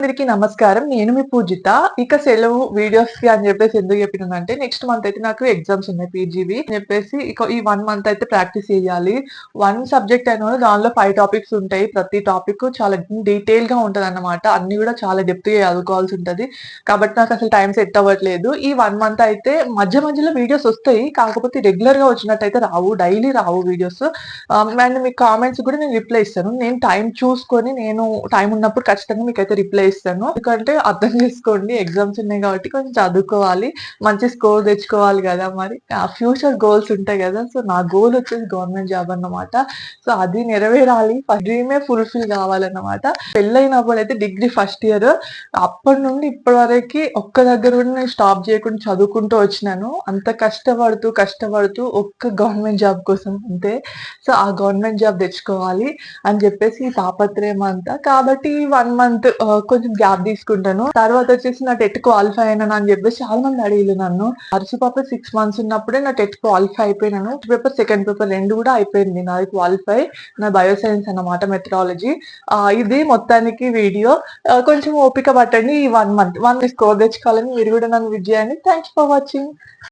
అందరికి నమస్కారం. నేను మీ పూజిత. ఇక సెలవు వీడియోస్కి అని చెప్పేసి ఎందుకు చెప్పినంటే నెక్స్ట్ మంత్ అయితే నాకు ఎగ్జామ్స్ ఉన్నాయి పీజీవి అని చెప్పేసి ఇక ఈ వన్ మంత్ అయితే ప్రాక్టీస్ చేయాలి. వన్ సబ్జెక్ట్ అయిన దానిలో ఫైవ్ టాపిక్స్ ఉంటాయి. ప్రతి టాపిక్ చాలా డీటెయిల్గా ఉంటది అన్నమాట అన్ని కూడా చాలా డెప్త్గా చదువుకోవాల్సి ఉంటది. కాబట్టి నాకు అసలు టైం సెట్ అవ్వట్లేదు. ఈ వన్ మంత్ అయితే మధ్య మధ్యలో వీడియోస్ వస్తాయి. కాకపోతే రెగ్యులర్గా వచ్చినట్టయితే రావు. డైలీ రావు వీడియోస్ అండ్ um, మీ కామెంట్స్ కూడా నేను రిప్లై ఇస్తాను. నేను టైం చూసుకొని నేను టైం ఉన్నప్పుడు ఖచ్చితంగా మీకు అయితే రిప్లై ఇస్తాను ఎందుకంటే అర్థం చేసుకోండి ఎగ్జామ్స్ ఉన్నాయి కాబట్టి కొంచెం చదువుకోవాలి మంచి స్కోర్ తెచ్చుకోవాలి కదా మరి. ఆ ఫ్యూచర్ గోల్స్ ఉంటాయి కదా సో నా గోల్ వచ్చేసి గవర్నమెంట్ జాబ్ అన్నమాట. సో అది నెరవేరాలి డ్రీమే ఫుల్ఫిల్ కావాలన్నమాట. పెళ్ళైనప్పుడు అయితే డిగ్రీ ఫస్ట్ ఇయర్ అప్పటి నుండి ఇప్పటి వరకు ఒక్క దగ్గర కూడా నేను స్టాప్ చేయకుండా చదువుకుంటూ వచ్చినాను. అంత కష్టపడుతూ కష్టపడుతూ ఒక్క గవర్నమెంట్ జాబ్ కోసం అంతే. సో ఆ గవర్నమెంట్ జాబ్ తెచ్చుకోవాలి అని చెప్పేసి తాపత్రయం అంతా. కాబట్టి వన్ మంత్ కొంచెం గ్యాప్ తీసుకుంటాను. తర్వాత వచ్చేసి నా టెట్ క్వాలిఫై అయినాను అని చెప్పేసి చాలా మంది అడిగిలు నన్ను. అరసు పాప సిక్స్ మంత్స్ ఉన్నప్పుడే నా టెట్ క్వాలిఫై అయిపోయినాను. పేపర్ సెకండ్ పేపర్ రెండు కూడా అయిపోయింది. నాది క్వాలిఫై. నా బయోసైన్స్ అన్నమాట మెథడాలజీ ఇది మొత్తానికి వీడియో. కొంచెం ఓపిక పట్టండి. ఈ వన్ మంత్ వన్ స్కోర్ తెచ్చుకోవాలని మీరు కూడా నన్ను విజయాన్ని థ్యాంక్స్ ఫర్ వాచింగ్